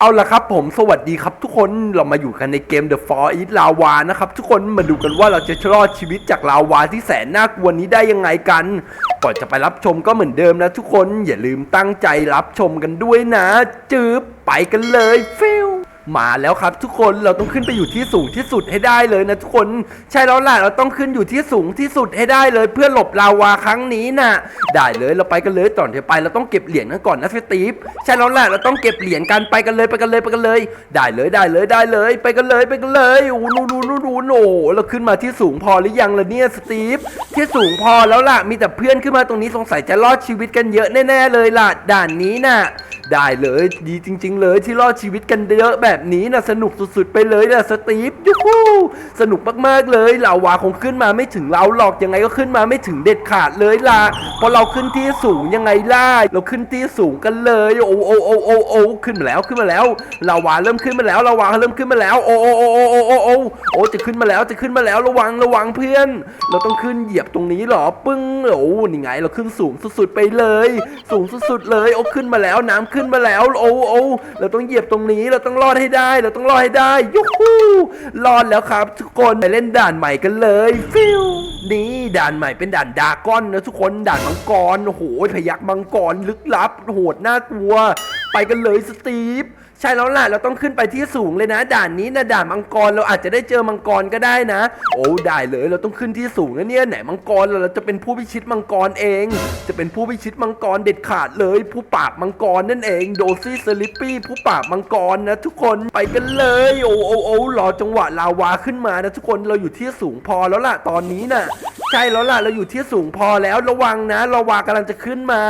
เอาละครับผมสวัสดีครับทุกคนเรามาอยู่กันในเกม The f o r East ลาวานะครับทุกคนมาดูกันว่าเราจะรอดชีวิตจากลาวาที่แสนน่ากลัวนี้ได้ยังไงกัน ก่อนจะไปรับชมก็เหมือนเดิมนะทุกคนอย่าลืมตั้งใจรับชมกันด้วยนะจืบไปกันเลยฟิล มาแล้วครับ ทุกคนเราต้องขึ้นไปอยู่ที่สูงที่สุดให้ได้เลยนะทุกคนใช่แล้วล่ะเราต้องขึ้นอยู่ที่สูงที่สุดให้ได้เลย เพื่อหลบลาวาครั้งนี้น่ะได้เลยเราไปกันเลยตอนที่ไปเราต้องเก็บเหรียญกันก่อนนะสตีฟใช่แล้วแหละเราต้องเก็บเหรียญกันไปกันเลยไปกันเลยไปกันเลย ได้เลยได้เลยได้เลย ไปกันเลยไปกันเลยโอ้นูนูนูนูโอ้เราขึ้นมาที่สูงพอหรือยังล่ะเนี่ยสตีฟที่สูงพอแล้วล่ะมีแต่เพื่อนขึ้นมาตรงนี้สงสัยจะรอดชีวิตกันเยอะแน่ๆเลยล่ะด่านนี้น่ะ ได้เลยดีจริง ๆ เลยที่รอดชีวิตกันเยอะแบบนี้นะสนุกสุดๆไปเลยนะสตีฟยูฮูสนุกมากๆเลยลาวาคงขึ้นมาไม่ถึงเราหรอกยังไงก็ขึ้นมาไม่ถึงเด็ดขาดเลยล่ะพราะเราขึ้นที่สูงยังไงล่ะเราขึ้นที่สูงกันเลยโอ้โอ้โอ้โอ้โอ้ขึ้นมาแล้วขึ้นมาแล้วลาวาเริ่มขึ้นมาแล้วลาวาเริ่มขึ้นมาแล้ว โอ้โอ้โอ้โอ้โอ้โอ้โอ้โอ้จะขึ้นมาแล้วจะขึ้นมาแล้วระวังระวังเพื่อน เราต้องขึ้นเหยียบตรงนี้หรอปึ้งโอ้นี่ไงเราขึ้นสูงสุดๆไปเลย สูงสุดๆเลยโอ้ขึ้นมาแล้วน้ำขึ้นึ้นมาแล้วโอ้โอ้เราต้องเหยียบตรงนี้เราต้องรอดให้ได้ เราต้องรอดให้ได้ยูฮูรอดแล้วครับ ทุกคนไปเล่นด่านใหม่กันเลยฟิวนี่ด่านใหม่เป็นด่านดาก้อนนะทุกคนด่านมังกรโอ้โหพยักมังกรลึกลับโหดน่ากลัว ไปกันเลยสตีฟใช่แล้วล่ะเราต้องขึ้นไปที่สูงเลยนะ ด่านนี้นะด่านมังกรเราอาจจะได้เจอมังกรก็ได้นะ โอ้ได้เลยเราต้องขึ้นที่สูงนะเนี่ยไหนมังกรเราเราจะเป็นผู้พิชิตมังกรเอง จะเป็นผู้พิชิตมังกรเด็ดขาดเลย ผู้ปราบมังกรนั่นเองโดซี่สลิปปี้ผู้ปราบมังกรนะทุกคนไปกันเลยโอ้โอ้โอ้รอจังหวะลาวาขึ้นมานะทุกคนเราอยู่ที่สูงพอแล้วล่ะตอนนี้น่ะ ใช่แล้วล่ะเราอยู่ที่สูงพอแล้วระวังนะลาวากำลังจะขึ้นมา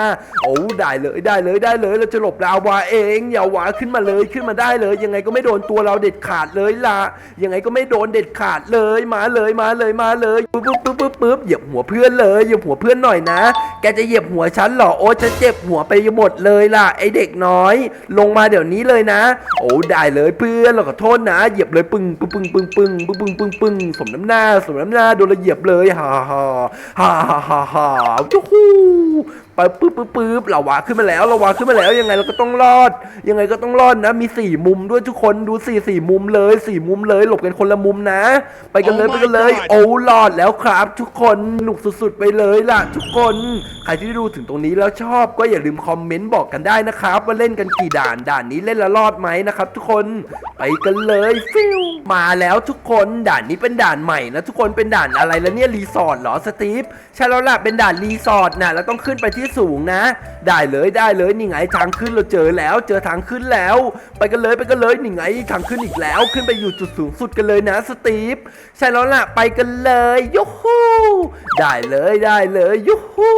โอ้ได้เลยได้เลยได้เลย เราจะหลบลาวาเองอย่าวาขึ้นมาเลยขึ้นมาได้เลย ยังไงก็ไม่โดนตัวเราเด็ดขาดเลยล่ะยังไงก็ไม่โดนเด็ดขาดเลยมาเลยมาเลยมาเลยปึ๊บปึ๊บปึ๊บปึ๊บปึ๊บเหยียบหัวเพื่อนเลยเหยียบหัวเพื่อนหน่อยนะ แกจะเหยียบหัวฉันเหรอโอ้ฉันเจ็บหัวไปหมดเลยล่ะ ไอเด็กน้อย ลงมาเดี๋ยวนี้เลยนะ โอ้ได้เลยเพื่อนเราขอโทษนะเหยียบเลยปึ้งปึ้งปึ้งปึ้งปึ้งปึ้งปึ้งปึ้งปึ้งสมน้ำหน้าสมน้ำหน้าโดนเราเหยียบเลยฮ่า 하하하하하하. 요호. ฮ่ายูฮูไปปึ๊บปึ๊บปึ๊บเราวาขึ้นมาแล้วเราวาขึ้นมาแล้วยังไงเราก็ต้องรอด ยังไงก็ต้องรอดนะ มีสี่มุมด้วยทุกคนดูสี่สี่มุมเลยสี่มุมเลย หลบกันคนละมุมนะ ไปกันเลย Oh ไป my กันเลย God โอ้รอดแล้วครับ ทุกคนสนุกสุดๆไปเลยล่ะ ทุกคนใครที่ดูถึงตรงนี้แล้วชอบก็อย่าลืมคอมเมนต์บอกกันได้นะครับ ว่าเล่นกันกี่ด่านด่านนี้เล่นแล้วรอดไหมนะครับ ทุกคนไปกันเลยฟิวมาแล้วทุกคนด่านนี้เป็นด่านใหม่นะทุกคนเป็นด่านอะไรแล้วเนี่ยรีสอร์ทเหรอสตีฟใช่แล้วล่ะเป็นด่านรีสอร์ทนะเราต้องขึ้นไปที่สูงนะ ได้เลยได้เลยนี่ไงทางขึ้นเราเจอแล้ว เจอทางขึ้นแล้ว ไปกันเลยไปกันเลยนี่ไงทางขึ้นอีกแล้ว ขึ้นไปอยู่จุดสูงสุดกันเลยนะสตีฟใช่แล้วล่ะไปกันเลยยูฮูได้เลยได้เลยยูฮู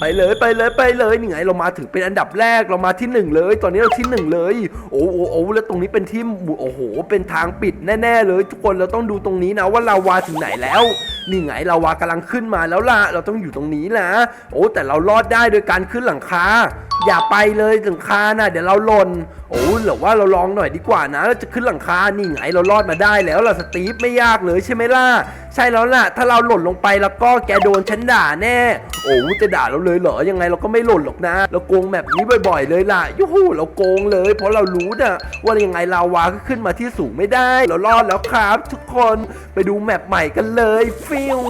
ไปเลยไปเลยไปเลยนี่ไงเรามาถึงเป็นอันดับแรกเรามาที่หนึ่งเลย ตอนนี้เราที่หนึ่งเลย โอ้โอ้โอ้แล้วตรงนี้เป็นที่โอ้โห เป็นทางปิดแน่ๆเลย ทุกคนเราต้องดูตรงนี้นะว่าลาวาถึงไหนแล้วนี่ไงลาวากำลังขึ้นมาแล้วล่ะเราต้องอยู่ตรงนี้นะโอ้แต่เรารอดได้โดยการขึ้นหลังคา อย่าไปเลยหลังคานะเดี๋ยวเราหล่นโอ้หรือว่าเราลองหน่อยดีกว่านะเราจะขึ้นหลังคานี่ไงเรารอดมาได้แล้วล่ะสตีฟไม่ยากเลยใช่ไหมล่ะใช่แล้วล่ะ ถ้าเราหล่นลงไปแล้วก็แกโดนฉันด่าแน่ โอ้จะด่าเราเลยเหรอยังไงเราก็ไม่หล่นหรอกนะ เราโกงแบบนี้บ่อย ๆ เลยล่ะยูหูเราโกงเลย เพราะเรารู้นะว่ายังไงลาวาก็ขึ้นมาที่สูงไม่ได้ เรารอดแล้วครับ ทุกคนไปดูแมปใหม่กันเลยฟิว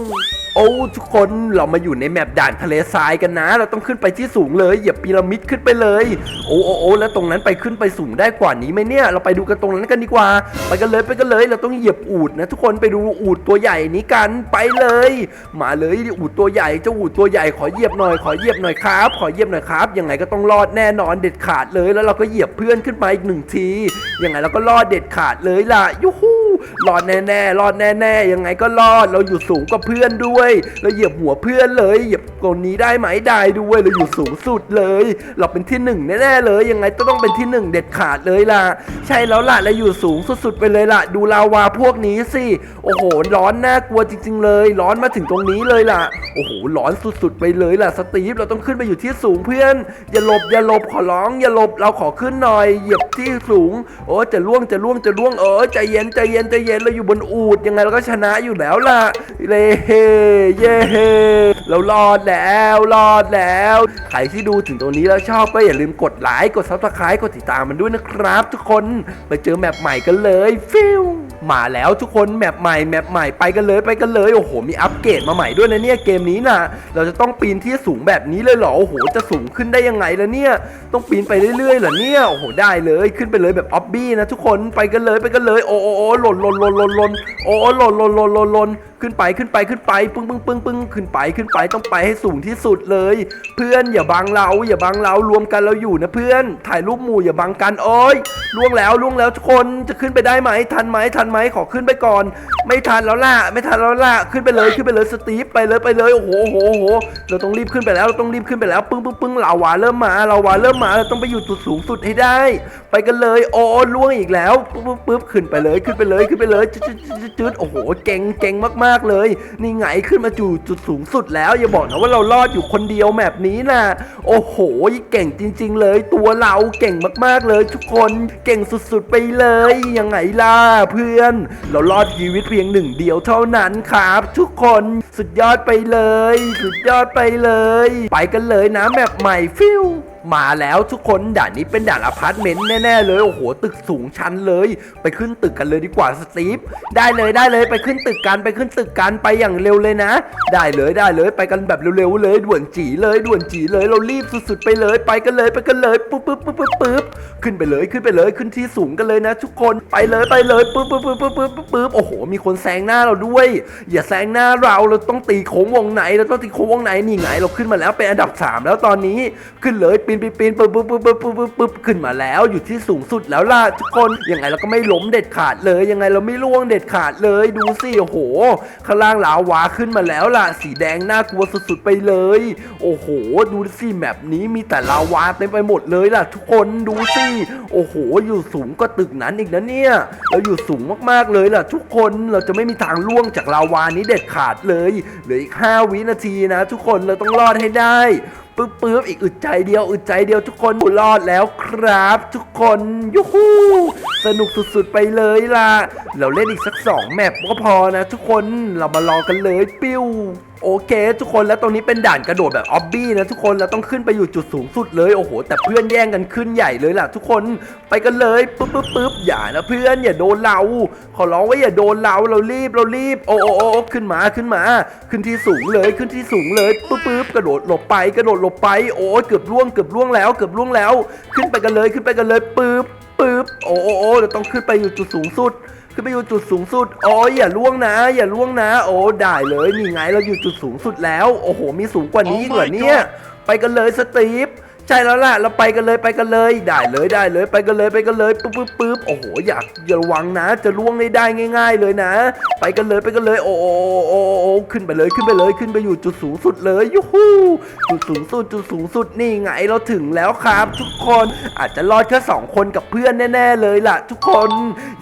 โอ้ทุกคนเรามาอยู่ในแมปด่านทะเลทรายกันนะ เราต้องขึ้นไปที่สูงเลยเหยียบพีระมิดขึ้นไปเลย โอ้โอ้โอ้แล้วตรงนั้นไปขึ้นไปสูงได้กว่านี้ไหมเนี่ย เราไปดูกันตรงนั้นกันดีกว่า ไปกันเลยไปกันเลย เราต้องเหยียบอูดนะ ทุกคนไปดูอูดตัวใหญ่นี้กันไปเลย มาเลยอูดตัวใหญ่เจ้าอูดตัวใหญ่ขอเหยียบหน่อยขอเหยียบหน่อยครับ ขอเหยียบหน่อยครับยังไงก็ต้องรอดแน่นอนเด็ดขาดเลย แล้วเราก็เหยียบเพื่อนขึ้นมาอีกหนึ่งทียังไงเราก็รอดเด็ดขาดเลยล่ะยูฮู รอดแน่ๆรอดแน่ๆยังไงก็รอดเราอยู่สูงกว่าเพื่อนด้วย เราเหยียบหัวเพื่อนเลยเหยียบตรงนี้ได้ไหมได้ด้วยเราอยู่สูงสุดเลย เราเป็นที่หนึ่งแน่ๆเลยยังไงก็ต้องเป็นที่หนึ่งเด็ดขาดเลยล่ะ ใช่แล้วล่ะเราอยู่สูงสุดๆไปเลยล่ะ ดูลาวาพวกนี้สิโอ้โห ร้อนน่ากลัวจริง ๆ เลย ร้อนมาถึงตรงนี้เลยล่ะโอ้โหร้อนสุดๆไปเลยล่ะสตีฟเราต้องขึ้นไปอยู่ที่สูงเพื่อน อย่าหลบอย่าหลบขอร้องอย่าหลบเราขอขึ้นหน่อยเหยียบที่สูง โอ้จะล่วงจะล่วงจะล่วงเออใจเย็นใจเย็นใจใจเย็นเราอยู่บนอูดยังไงเราก็ชนะอยู่แล้วล่ะเลเฮเย่เฮเรารอดแล้วรอดแล้วใครที่ดูถึงตรงนี้แล้วชอบก็อย่าลืมกดไลค์กดซับสไครต์กดติดตามมันด้วยนะครับ ทุกคนไปเจอแมปใหม่กันเลยฟิว มาแล้วทุกคนแมปใหม่แมปใหม่ไปกันเลยไปกันเลยโอ้โหมีอัปเกรดมาใหม่ด้วยนะเนี่ยเกมนี้นะเราจะต้องปีนที่สูงแบบนี้เลยเหรอโอ้โหจะสูงขึ้นได้ยังไงล่ะเนี่ย ต้องปีนไปเรื่อยๆเหรอเนี่ยโอ้โหได้เลยขึ้นไปเลยแบบออบบี้นะทุกคนไปกันเลยไปกันเลยโอ้โอ้โอ้หล่นหล่นหล่นหล่นหล่น โอ้หล่นหล่นหล่นหล่นหล่นขึ้นไปขึ้นไปขึ้นไปปึ้งปึ้งปึ้งปึ้งขึ้นไปขึ้นไปต้องไปให้สูงที่สุดเลย เพื่อนอย่าบังเราอย่าบังเรารวมกันเราอยู่นะเพื่อน ถ่ายรูปหมู่อย่าบังกันโอ้ยล่วงแล้วล่วงแล้วทุกคนจะขึ้นไปได้ไหมทันไหมทันไหมขอขึ้นไปก่อน ไม่ทันแล้วล่ะไม่ทันแล้วล่ะขึ้นไปเลยขึ้นไปเลยสตีฟไปเลยไปเลยโอ้โหโอ้โหโหเราต้องรีบขึ้นไปแล้วเราต้องรีบขึ้นไปแล้วปึ้งปึ้งปึ้งลาวาเริ่มมาลาวาเริ่มมาเราต้องไปอยู่จุดสูงสุดให้ได้ ไปกันเลย โอ้ล่วงอีกแล้วปึ๊บปึ๊บขึ้นไปเลยขึ้นไปเลยขึ้นไปเลยจืดโอ้โหเก่งเก่งมากๆเลย นี่ไงขึ้นมาจู่จุดสูงสุดแล้ว อย่าบอกนะว่าเรารอดอยู่คนเดียวแบบนี้นะโอ้โหเก่งจริง ๆ เลย ตัวเราเก่งมากๆเลย ทุกคนเก่งสุดๆไปเลยยังไงล่ะเพื่อน เรารอดชีวิตเพียงหนึ่งเดียวเท่านั้นครับ ทุกคนสุดยอดไปเลย สุดยอดไปเลย ไปกันเลยนะแบบใหม่ฟิว มาแล้วทุกคนด่านนี้เป็นด่านอพาร์ตเมนต์แน่ๆเลยโอ้โหตึกสูงชั้นเลย ไปขึ้นตึกกันเลยดีกว่าสตีฟได้เลยได้เลยไปขึ้นตึกกันไปขึ้นตึกกันไปอย่างเร็วเลยนะ ได้เลยได้เลยไปกันแบบเร็วๆเลยด่วนจีเลยด่วนจีเลยเรารีบสุดๆไปเลยไปกันเลยไปกันเลยปุ๊บปุ๊บปุ๊บปุ๊บปุ๊บ ขึ้นไปเลยขึ้นไปเลยขึ้นที่สูงกันเลยนะ ทุกคนไปเลยไปเลยปุ๊บปุ๊บปุ๊บปุ๊บปุ๊บปุ๊บโอ้โห มีคนแซงหน้าเราด้วย อย่าแซงหน้าเราเราต้องตีโค้งวงไหนเราต้องตีโค้งวงไหนนี่ไงเราขึ้นมาแล้วเป็นอันดับสามแล้วตอนนี้ขึ้นเลยปีนปีนปีนปุ๊บปุ๊บปุ๊บปุ๊บปุ๊บปุ๊บปุ๊บขึ้นมาแล้วอยู่ที่สูงสุดแล้วล่ะทุกคนยังไงเราก็ไม่ล้มเด็ดขาดเลย ยังไงเราไม่ล่วงเด็ดขาดเลยดูสิโอ้โห ข้างล่างลาวาขึ้นมาแล้วล่ะ สีแดงน่ากลัวสุดๆไปเลย โอ้โห ดูสิแมปนี้มีแต่ลาวาเต็มไปหมดเลยล่ะ ทุกคนดูสิโอ้โห อยู่สูงก็ตึกนั้นอีกนะเนี่ย เราอยู่สูงมากๆเลยล่ะ ทุกคนเราจะไม่มีทางล่วงจากลาวานี้เด็ดขาดเลย เหลืออีก 5 วินาทีนะ ทุกคนเราต้องรอดให้ได้ปึ๊บปึ๊บอีกอึดใจเดียวอึดใจเดียวทุกคนรอดแล้วครับ ทุกคนยูฮูสนุกสุดๆไปเลยล่ะ เราเล่นอีกสักสองแมปก็พอนะ ทุกคนเรามารอกันเลยปิ้ว โอเค ทุกคนแล้วตรงนี้เป็นด่านกระโดดแบบออบบี้นะทุกคนเราต้องขึ้นไปอยู่จุดสูงสุดเลยโอ้โห แต่เพื่อนแย่งกันขึ้นใหญ่เลยล่ะ ทุกคนไปกันเลยปึ๊บปึ๊บปึ๊บอย่านะเพื่อนอย่าโดนเรา ขอร้องว่าอย่าโดนเราเรารีบเรารีบโอ้โอ้โอ้ขึ้นมาขึ้นมา ขึ้นที่สูงเลยขึ้นที่สูงเลยปึ๊บปึ๊บกระโดดหลบไปกระโดดหลบไปโอ้เกือบล่วงเกือบล่วงแล้ว เกือบล่วงแล้ว ขึ้นไปกันเลยขึ้นไปกันเลยปึ๊บปึ๊บโอ้โอ้โอ้เราต้องขึ้นไปอยู่จุดสูงสุด ขึ้นไปอยู่จุดสูงสุด โอ้ยอย่าล่วงนะ อย่าล่วงนะ โอ้ได้เลยนี่ไงเราอยู่จุดสูงสุดแล้ว โอ้โห มีสูงกว่านี้อีกเหรอเนี่ย ไปกันเลยสตีฟ ใช่แล้วล่ะ เราไปกันเลยไปกันเลย ได้เลยได้เลยไปกันเลยไปกันเลยปึ๊บปึ๊บปึ๊บโอ้โหอยากอย่าระวังนะ จะล่วงได้ได้ง่าย ๆ เลยนะ ไปกันเลยไปกันเลยโอ้โอ้โอ้โอ้ขึ้นไปเลยขึ้นไปเลยขึ้นไปอยู่จุดสูงสุดเลยยูฮูจุดสูงสุดจุดสูงสุดนี่ไงเราถึงแล้วครับ ทุกคนอาจจะรอดแค่สองคนกับเพื่อนแน่ๆเลยล่ะ ทุกคน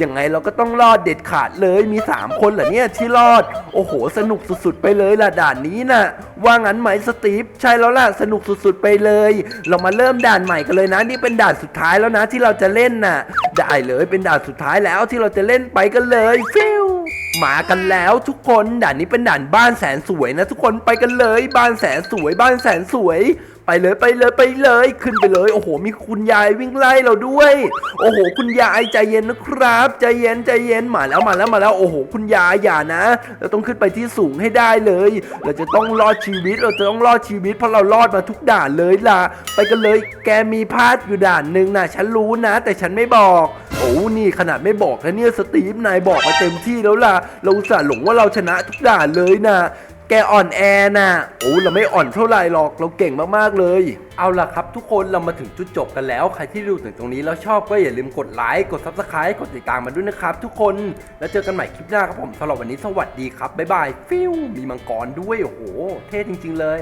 ยังไงเราก็ต้องรอดเด็ดขาดเลยมีสามคนเหรอเนี่ยที่รอด โอ้โห สนุกสุดๆ ไปเลยล่ะด่านนี้น่ะว่างั้นไหมสตีฟใช่แล้วล่ะสนุกสุดๆไปเลยเรามาเริ่มด่านใหม่กันเลยนะ นี่เป็นด่านสุดท้ายแล้วนะที่เราจะเล่นน่ะ ได้เลยเป็นด่านสุดท้ายแล้วที่เราจะเล่นไปกันเลยฟิวมากันแล้วทุกคนด่านนี้เป็นด่านบ้านแสนสวยนะ ทุกคนไปกันเลย บ้านแสนสวยบ้านแสนสวย ไปเลยไปเลยไปเลยขึ้นไปเลย โอ้โห มีคุณยายวิ่งไล่เราด้วย โอ้โห คุณยายใจเย็นนะครับ ใจเย็นใจเย็นมาแล้วมาแล้วมาแล้วโอ้โห คุณยายอย่านะ เราต้องขึ้นไปที่สูงให้ได้เลย เราจะต้องรอดชีวิตเราจะต้องรอดชีวิต เพราะเรารอดมาทุกด่านเลยล่ะ ไปกันเลย แกมีพลาดอยู่ด่านหนึ่งนะฉันรู้นะ แต่ฉันไม่บอกโอ้นี่ขนาดไม่บอกนะเนี่ยสตีฟนายบอกมาเต็มที่แล้วล่ะ เราส่าห์หลงว่าเราชนะทุกด่านเลยนะ แกอ่อนแอน่ะโอ้เราไม่อ่อนเท่าไหร่หรอกเราเก่งมากๆเลย เอาล่ะครับทุกคนเรามาถึงจุดจบกันแล้ว ใครที่ดูถึงตรงนี้แล้วชอบก็อย่าลืมกดไลค์กด Subscribe กดติดตามมาด้วยนะครับทุกคนแล้วเจอกันใหม่คลิปหน้าครับผมสำหรับวันนี้สวัสดีครับบ๊ายบายฟิวมีมังกรด้วยโอ้โห เท่จริง ๆ เลย